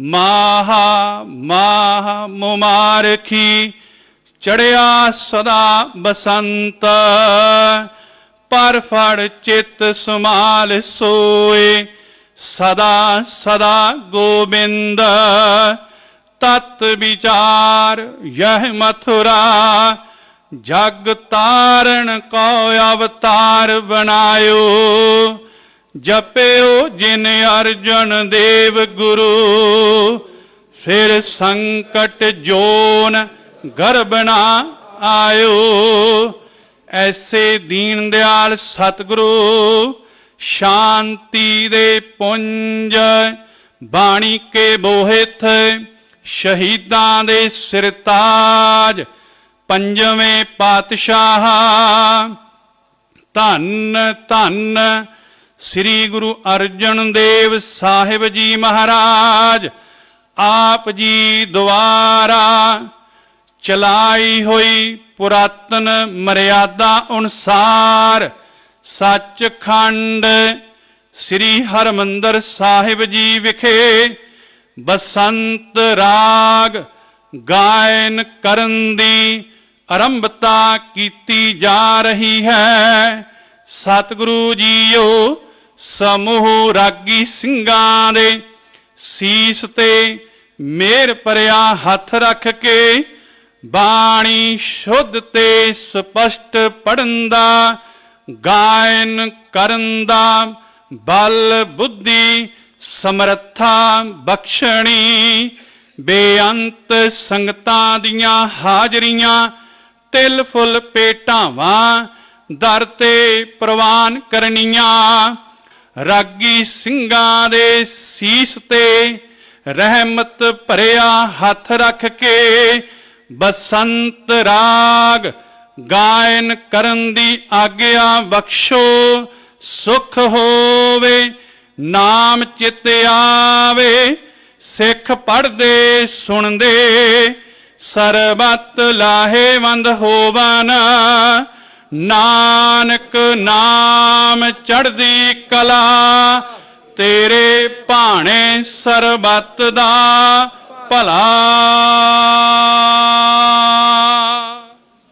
ਮਾਹਾ, ਮਾਹ ਮੁਮਾਰਖੀ, ਚੜਿਆ ਸਦਾ ਬਸੰਤ। ਪਰ ਫੜ ਚਿਤ ਸਮਾਲ ਸੋਏ, ਸਦਾ ਸਦਾ ਗੋਬਿੰਦ। ਤਤ ਵਿਚਾਰ ਯਹ ਮਥੁਰਾ, ਜਗ ਤਾਰਨ ਕੋ ਅਵਤਾਰ ਬਣਾਇਓ। ਜਪਿਓ ਜਿਨ ਅਰਜਨ ਦੇਵ ਗੁਰੂ, ਫਿਰ ਸੰਕਟ ਜੋਨ ਗਰਬਣਾ ਆਇਓ। ਐਸੇ ਦੀਨ ਦਿਆਲ ਸਤਿਗੁਰੂ, ਸ਼ਾਂਤੀ ਦੇ ਪੁੰਜ, ਬਾਣੀ ਕੇ ਬੋਹਿਤ ਸ਼ਹੀਦਾਂ ਦੇ ਸਿਰਤਾਜ ਪੰਜਵੇਂ ਪਾਤਸ਼ਾਹ। ਧੰਨ ਧੰਨ ਸ੍ਰੀ ਗੁਰੂ ਅਰਜਨ ਦੇਵ ਸਾਹਿਬ ਜੀ ਮਹਾਰਾਜ, ਆਪ ਜੀ ਦੁਆਰਾ ਚਲਾਈ ਹੋਈ ਪੁਰਾਤਨ ਮਰਿਆਦਾ ਅਨੁਸਾਰ ਸੱਚਖੰਡ ਸ੍ਰੀ ਹਰਮੰਦਰ ਸਾਹਿਬ ਜੀ ਵਿਖੇ ਬਸੰਤ ਰਾਗ ਗਾਇਨ ਕਰਨ ਦੀ ਆਰੰਭਤਾ ਕੀਤੀ ਜਾ ਰਹੀ ਹੈ। ਸਤਿਗੁਰੂ ਜੀਓ ਸਮੂਹ ਰਾਗੀ ਸਿੰਘਾਂ ਦੇ ਸੀਸ ਤੇ ਮੇਰ ਪਰਿਆ ਹੱਥ ਰੱਖ ਕੇ ਬਾਣੀ ਸ਼ੁੱਧ ਤੇ ਸਪਸ਼ਟ ਪੜਨ ਦਾ, ਗਾਇਨ ਕਰਨ ਦਾ, ਬਲ, ਬੁੱਧੀ, ਸਮਰੱਥਾ, ਬਖਸ਼ਣੀ, ਬੇਅੰਤ ਸੰਗਤਾਂ ਦੀਆਂ ਹਾਜ਼ਰੀਆਂ, ਤਿਲ ਫੁੱਲ ਪੇਟਾਵਾਂ, ਦਰ ਤੇ ਪ੍ਰਵਾਨ ਕਰਨੀਆਂ। ਰਾਗੀ ਸਿੰਘਾਂ ਦੇ ਸੀਸ ਤੇ ਰਹਿਮਤ ਭਰਿਆ ਹੱਥ ਰੱਖ ਕੇ ਬਸੰਤ ਰਾਗ ਗਾਇਨ ਕਰਨ ਦੀ ਆਗਿਆ ਬਖਸ਼ੋ, ਸੁਖ ਹੋਵੇ, ਨਾਮ ਚਿਤ ਆਵੇ, ਸਿੱਖ ਪੜਦੇ ਸੁਣਦੇ, ਸਰਬਤ ਲਾਹੇਵੰਦ ਹੋਵਨ। ਨਾਨਕ ਨਾਮ ਚੜ੍ਹਦੀ ਕਲਾ ਤੇਰੇ ਭਾਣੇ ਸਰਬੱਤ ਦਾ ਭਲਾ।